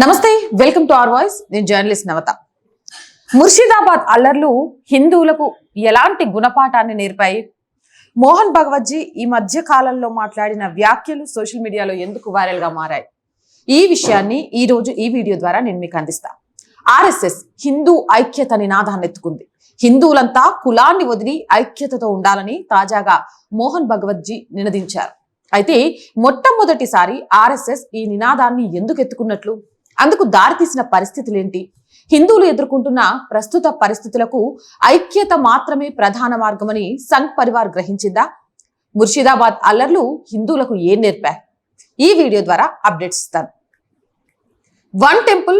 నమస్తే welcome to our voice. నేను journalist నవత. ముర్షిదాబాద్ అల్లర్లు హిందువులకు ఎలాంటి గుణపాఠాన్ని నేర్పాయి? మోహన్ భగవత్జీ ఈ మధ్య కాలంలో మాట్లాడిన వ్యాఖ్యలు సోషల్ మీడియాలో ఎందుకు వైరల్గా మారాయి? ఈ విషయాన్ని ఈ రోజు ఈ వీడియో ద్వారా నేను మీకు అందిస్తా. ఆర్ఎస్ఎస్ హిందూ ఐక్యత నినాదాన్ని ఎత్తుకుంది. హిందువులంతా కులాన్ని వదిలి ఐక్యతతో ఉండాలని తాజాగా మోహన్ భగవత్జీ నినదించారు. అయితే మొట్టమొదటిసారి ఆర్ఎస్ఎస్ ఈ నినాదాన్ని ఎందుకు ఎత్తుకున్నట్లు? అందుకు దారితీసిన పరిస్థితులేంటి? హిందువులు ఎదుర్కొంటున్న ప్రస్తుత పరిస్థితులకు ఐక్యత మాత్రమే ప్రధాన మార్గమని సంఘ్ పరివార్ గ్రహించిందా? ముర్షిదాబాద్ అల్లర్లు హిందువులకు ఏం నేర్పాయి? ఈ వీడియో ద్వారా అప్డేట్స్ ఇస్తాను. One temple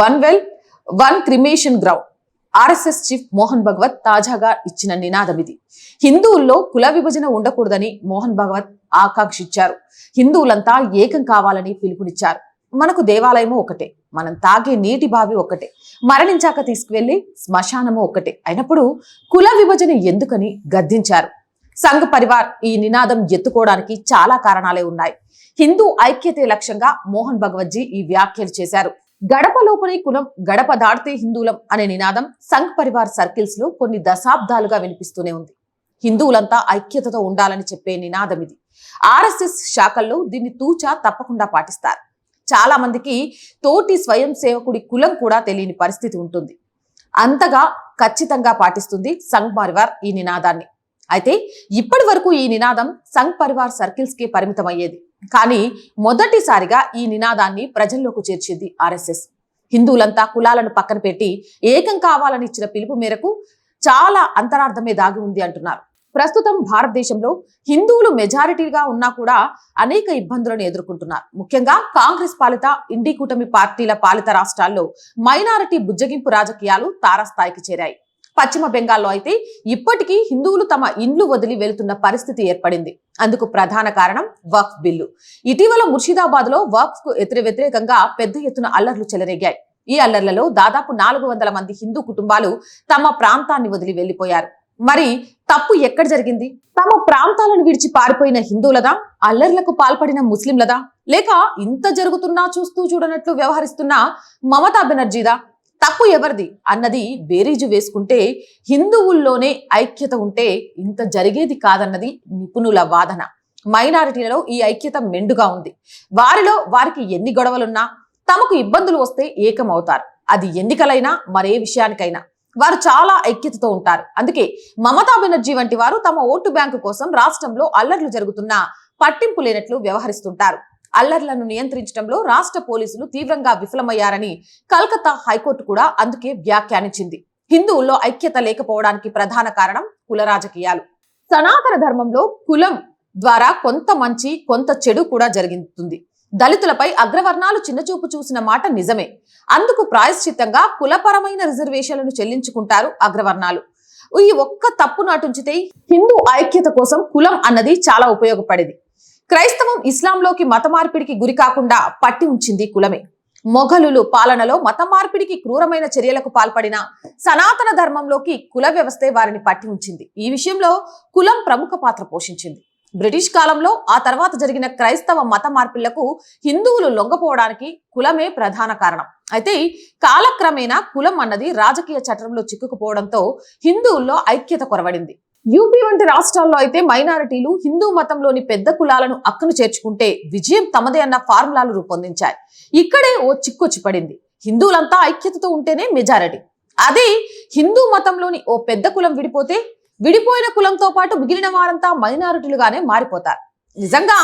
one well one cremation ground. RSS chief Mohan Bhagwat తాజాగా ఇచ్చిన నినాదం ఇది. హిందువుల్లో కుల విభజన ఉండకూడదని మోహన్ భగవత్ ఆకాంక్షించారు. హిందువులంతా ఏకం కావాలని పిలుపునిచ్చారు. మనకు దేవాలయము ఒకటే. మనం తాగే నీటి బావి ఒకటే. మరణించాక తీసుకువెళ్ళి శ్మశానము ఒకటే. అయినప్పుడు కుల విభజన ఎందుకని గద్దించారు. సంఘ్ పరివార్ ఈ నినాదం ఎత్తుకోవడానికి చాలా కారణాలే ఉన్నాయి. హిందూ ఐక్యతే లక్ష్యంగా మోహన్ భగవత్జీ ఈ వ్యాఖ్యలు చేశారు. గడప లోపలి కులం గడప దాటితే హిందువులం అనే నినాదం సంఘ్ పరివార్ సర్కిల్స్లో కొన్ని దశాబ్దాలుగా వినిపిస్తూనే ఉంది. హిందువులంతా ఐక్యతతో ఉండాలని చెప్పే నినాదం ఇది. ఆర్ఎస్ఎస్ శాఖల్లో దీన్ని తూచా తప్పకుండా పాటిస్తారు. చాలా మందికి తోటి స్వయం సేవకుడి కులం కూడా తెలియని పరిస్థితి ఉంటుంది. అంతగా ఖచ్చితంగా పాటిస్తుంది సంఘ్ పరివార్ ఈ నినాదాన్ని. అయితే ఇప్పటి వరకు ఈ నినాదం సంఘ్ పరివార్ సర్కిల్స్కి పరిమితం అయ్యేది కానీ మొదటిసారిగా ఈ నినాదాన్ని ప్రజల్లోకి చేర్చింది ఆర్ఎస్ఎస్. హిందువులంతా కులాలను పక్కన పెట్టి ఏకం కావాలని ఇచ్చిన పిలుపు మేరకు చాలా అంతరార్థమే దాగి ఉంది అంటున్నారు. ప్రస్తుతం భారతదేశంలో హిందువులు మెజారిటీగా ఉన్నా కూడా అనేక ఇబ్బందులను ఎదుర్కొంటున్నారు. ముఖ్యంగా కాంగ్రెస్ పాలిత ఇండి కూటమి పార్టీల పాలిత రాష్ట్రాల్లో మైనారిటీ బుజ్జగింపు రాజకీయాలు తారాస్థాయికి చేరాయి. పశ్చిమ బెంగాల్లో అయితే ఇప్పటికీ హిందువులు తమ ఇండ్లు వదిలి వెళుతున్న పరిస్థితి ఏర్పడింది. అందుకు ప్రధాన కారణం వక్ఫ్ బిల్లు. ఇటీవల ముర్షిదాబాద్లో వక్ఫ్కు వ్యతిరేకంగా పెద్ద ఎత్తున అల్లర్లు చెలరేగాయి. ఈ అల్లర్లలో దాదాపు నాలుగు వందల మంది హిందూ కుటుంబాలు తమ ప్రాంతాన్ని వదిలి వెళ్ళిపోయారు మరి తప్పు ఎక్కడ జరిగింది? తమ ప్రాంతాలను విడిచి పారిపోయిన హిందువులదా? అల్లర్లకు పాల్పడిన ముస్లింలదా? లేక ఇంత జరుగుతున్నా చూస్తూ చూడనట్లు వ్యవహరిస్తున్న మమతా బెనర్జీదా? తప్పు ఎవరిది అన్నది బేరీజు వేసుకుంటే హిందువుల్లోనే ఐక్యత ఉంటే ఇంత జరిగేది కాదన్నది నిపుణుల వాదన. మైనారిటీలలో ఈ ఐక్యత మెండుగా ఉంది. వారిలో వారికి ఎన్ని గొడవలున్నా తమకు ఇబ్బందులు వస్తే ఏకమవుతారు. అది ఎన్నికలైనా మరే విషయానికైనా. వారు చాలా ఐక్యతతో ఉంటారు. అందుకే మమతా బెనర్జీ వంటి వారు తమ ఓటు బ్యాంకు కోసం రాష్ట్రంలో అల్లర్లు జరుగుతున్నా పట్టింపు లేనట్లు వ్యవహరిస్తుంటారు. అల్లర్లను నియంత్రించడంలో రాష్ట్ర పోలీసులు తీవ్రంగా విఫలమయ్యారని కల్కత్తా హైకోర్టు కూడా అందుకే వ్యాఖ్యానించింది. హిందువుల్లో ఐక్యత లేకపోవడానికి ప్రధాన కారణం కుల రాజకీయాలు. సనాతన ధర్మంలో కులం ద్వారా కొంత మంచి కొంత చెడు కూడా జరుగుతుంది దళితులపై అగ్రవర్ణాలు చిన్నచూపు చూసిన మాట నిజమే. అందుకు ప్రాయశ్చిత్తంగా కులపరమైన రిజర్వేషన్లను చెల్లించుకుంటారు అగ్రవర్ణాలు. ఈ ఒక్క తప్పును అటుంచితే హిందూ ఐక్యత కోసం కులం అన్నది చాలా ఉపయోగపడేది. క్రైస్తవం ఇస్లాంలోకి మత మార్పిడికి గురి కాకుండా పట్టి ఉంచింది కులమే. మొఘలులు పాలనలో మత మార్పిడికి క్రూరమైన చర్యలకు పాల్పడిన సనాతన ధర్మంలోకి కుల వ్యవస్థే వారిని పట్టి ఉంచింది. ఈ విషయంలో కులం ప్రముఖ పాత్ర పోషించింది. బ్రిటిష్ కాలంలో ఆ తర్వాత జరిగిన క్రైస్తవ మత మార్పులకు హిందువులు లొంగపోవడానికి కులమే ప్రధాన కారణం. అయితే కాలక్రమేణా కులం అన్నది రాజకీయ చట్రంలో చిక్కుకుపోవడంతో హిందువుల్లో ఐక్యత కొరవడింది. యూపీ వంటి రాష్ట్రాల్లో అయితే మైనారిటీలు హిందూ మతంలోని పెద్ద కులాలను అక్కను చేర్చుకుంటే విజయం తమదే అన్న ఫార్ములాలు రూపొందించాయి. ఇక్కడే ఓ చిక్కొచ్చి పడింది. హిందువులంతా ఐక్యతతో ఉంటేనే మెజారిటీ. అదే హిందూ మతంలోని ఓ పెద్ద కులం విడిపోతే విడిపోయిన కులంతో పాటు మిగిలిన వారంతా మైనారిటీలుగానే మారిపోతారు. నిజంగా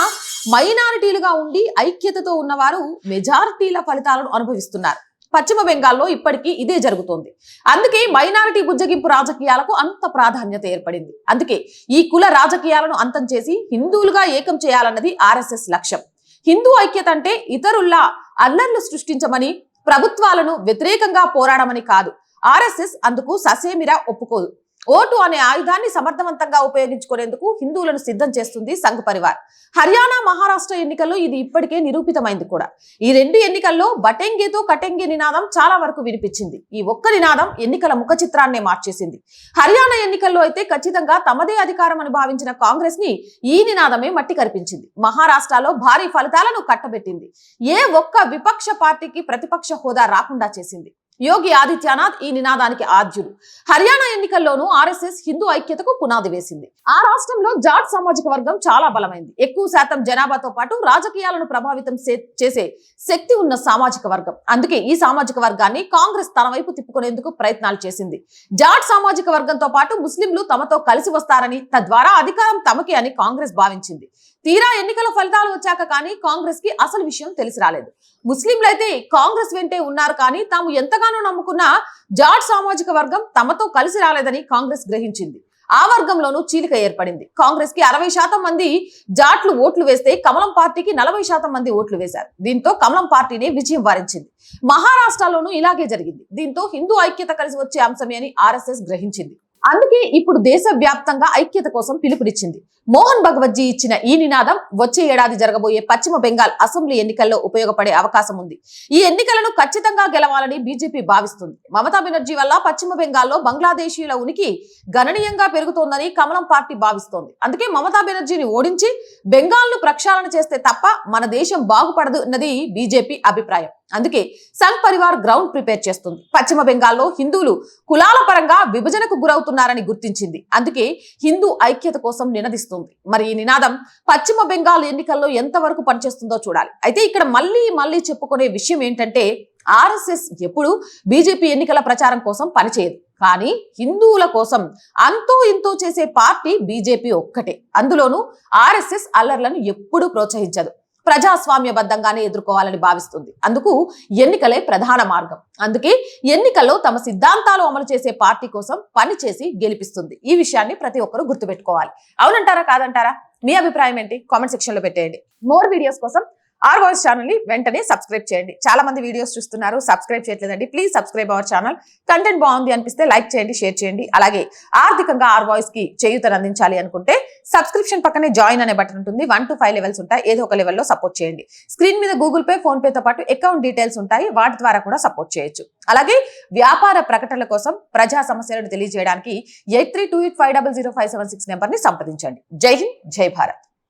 మైనారిటీలుగా ఉండి ఐక్యతతో ఉన్నవారు మెజారిటీల ఫలితాలను అనుభవిస్తున్నారు. పశ్చిమ బెంగాల్లో ఇప్పటికీ ఇదే జరుగుతోంది. అందుకే మైనారిటీ బుజ్జగింపు రాజకీయాలకు అంత ప్రాధాన్యత ఏర్పడింది. అందుకే ఈ కుల రాజకీయాలను అంతం చేసి హిందువులుగా ఏకం చేయాలన్నది ఆర్ఎస్ఎస్ లక్ష్యం. హిందూ ఐక్యత అంటే ఇతరుల్లా అల్లర్లు సృష్టించమని ప్రభుత్వాలను వ్యతిరేకంగా పోరాడమని కాదు. ఆర్ఎస్ఎస్ అందుకు ససేమిరా ఒప్పుకోదు. ఓటు అనే ఆయుధాన్ని సమర్థవంతంగా ఉపయోగించుకునేందుకు హిందువులను సిద్ధం చేస్తుంది సంఘ్ పరివార్. హర్యానా మహారాష్ట్ర ఎన్నికల్లో ఇది ఇప్పటికే నిరూపితమైంది కూడా. ఈ రెండు ఎన్నికల్లో బటెంగితో కటెంగి నినాదం చాలా వరకు వినిపించింది. ఈ ఒక్క నినాదం ఎన్నికల ముఖ చిత్రాన్నే మార్చేసింది. హర్యానా ఎన్నికల్లో అయితే ఖచ్చితంగా తమదే అధికారం అని భావించిన కాంగ్రెస్ని ఈ నినాదమే మట్టి కనిపించింది మహారాష్ట్రలో భారీ ఫలితాలను కట్టబెట్టింది. ఏ ఒక్క విపక్ష పార్టీకి ప్రతిపక్ష హోదా రాకుండా చేసింది. యోగి ఆదిత్యనాథ్ ఈ నినాదానికి ఆద్యుడు హర్యానా ఎన్నికల్లోనూ ఆర్ఎస్ఎస్ హిందూ ఐక్యతకు పునాది వేసింది. ఆ రాష్ట్రంలో జాట్ సామాజిక వర్గం చాలా బలమైంది. ఎక్కువ శాతం జనాభాతో పాటు రాజకీయాలను ప్రభావితం చేసే శక్తి ఉన్న సామాజిక వర్గం. అందుకే ఈ సామాజిక వర్గాన్ని కాంగ్రెస్ తన వైపు తిప్పుకునేందుకు ప్రయత్నాలు చేసింది. జాట్ సామాజిక వర్గంతో పాటు ముస్లింలు తమతో కలిసి వస్తారని తద్వారా అధికారం తమకే అని కాంగ్రెస్ భావించింది. తీరా ఎన్నికల ఫలితాలు వచ్చాక కానీ కాంగ్రెస్కి అసలు విషయం తెలిసి రాలేదు. ముస్లింలైతే కాంగ్రెస్ వెంటే ఉన్నారు కానీ తాము ఎంతగానో నమ్ముకున్న జాట్ సామాజిక వర్గం తమతో కలిసి రాలేదని కాంగ్రెస్ గ్రహించింది. ఆ వర్గంలోనూ చీలిక ఏర్పడింది. కాంగ్రెస్కి అరవై శాతం మంది జాట్లు ఓట్లు వేస్తే కమలం పార్టీకి నలభై శాతం మంది ఓట్లు వేశారు. దీంతో కమలం పార్టీనే విజయం వారించింది. మహారాష్ట్రలోనూ ఇలాగే జరిగింది. దీంతో హిందూ ఐక్యత కలిసి వచ్చే అంశమే అని ఆర్ఎస్ఎస్ గ్రహించింది. అందుకే ఇప్పుడు దేశ వ్యాప్తంగా ఐక్యత కోసం పిలుపునిచ్చింది. మోహన్ భగవత్జీ ఇచ్చిన ఈ నినాదం వచ్చే ఏడాది జరగబోయే పశ్చిమ బెంగాల్ అసెంబ్లీ ఎన్నికల్లో ఉపయోగపడే అవకాశం ఉంది. ఈ ఎన్నికలను ఖచ్చితంగా గెలవాలని బీజేపీ భావిస్తుంది. మమతా బెనర్జీ వల్ల పశ్చిమ బెంగాల్లో బంగ్లాదేశీయుల ఉనికి గణనీయంగా పెరుగుతోందని కమలం పార్టీ భావిస్తోంది. అందుకే మమతా బెనర్జీని ఓడించి బెంగాల్ను ప్రక్షాళన చేస్తే తప్ప మన దేశం బాగుపడదు అన్నది బీజేపీ అభిప్రాయం. అందుకే సంఘ్ పరివార్ గ్రౌండ్ ప్రిపేర్ చేస్తుంది. పశ్చిమ బెంగాల్లో హిందువులు కులాల పరంగా విభజనకు గురవుతున్నారని గుర్తించింది. అందుకే హిందూ ఐక్యత కోసం నినదిస్తుంది. మరి ఈ నినాదం పశ్చిమ బెంగాల్ ఎన్నికల్లో ఎంతవరకు పనిచేస్తుందో చూడాలి. అయితే ఇక్కడ మళ్ళీ మళ్ళీ చెప్పుకునే విషయం ఏంటంటే ఆర్ఎస్ఎస్ ఎప్పుడు బీజేపీ ఎన్నికల ప్రచారం కోసం పనిచేయదు. కానీ హిందువుల కోసం అంతో ఇంతో చేసే పార్టీ బీజేపీ ఒక్కటే. అందులోనూ ఆర్ఎస్ఎస్ అల్లర్లను ఎప్పుడూ ప్రోత్సహించదు. ప్రజాస్వామ్యబద్ధంగానే ఎదుర్కోవాలని భావిస్తుంది. అందుకు ఎన్నికలే ప్రధాన మార్గం. అందుకే ఎన్నికల్లో తమ సిద్ధాంతాలు అమలు చేసే పార్టీ కోసం పనిచేసి గెలిపిస్తుంది. ఈ విషయాన్ని ప్రతి ఒక్కరూ గుర్తుపెట్టుకోవాలి. అవునంటారా కాదంటారా? మీ అభిప్రాయం ఏంటి? కామెంట్ సెక్షన్లో పెట్టేయండి. మోర్ వీడియోస్ కోసం ఆర్ వాయిస్ ఛానల్ని వెంటనే సబ్స్క్రైబ్ చేయండి. చాలా మంది వీడియోస్ చూస్తున్నారు సబ్స్క్రైబ్ చేయట్లేదండి. Please subscribe our channel. Content బాగుంది అనిపిస్తే లైక్ చేయండి షేర్ చేయండి. అలాగే ఆర్థికంగా ఆర్ వాయిస్కి చేయూతను అందించాలి అనుకుంటే సబ్స్క్రిప్షన్ పక్కనే జాయిన్ అనే బటన్ ఉంటుంది. వన్ టు ఫైవ్ లెవెల్స్ ఉంటాయి. ఏదో ఒక లెవెల్లో సపోర్ట్ చేయండి. స్క్రీన్ మీద గూగుల్ పే ఫోన్ పేతో పాటు అకౌంట్ డీటెయిల్స్ ఉంటాయి. వాటి ద్వారా కూడా సపోర్ట్ చేయొచ్చు. అలాగే వ్యాపార ప్రకటనల కోసం ప్రజా సమస్యలను తెలియజేయడానికి eight three two eight five double zero five seven six నెంబర్ని సంప్రదించండి. జై హింద్ జై భారత్.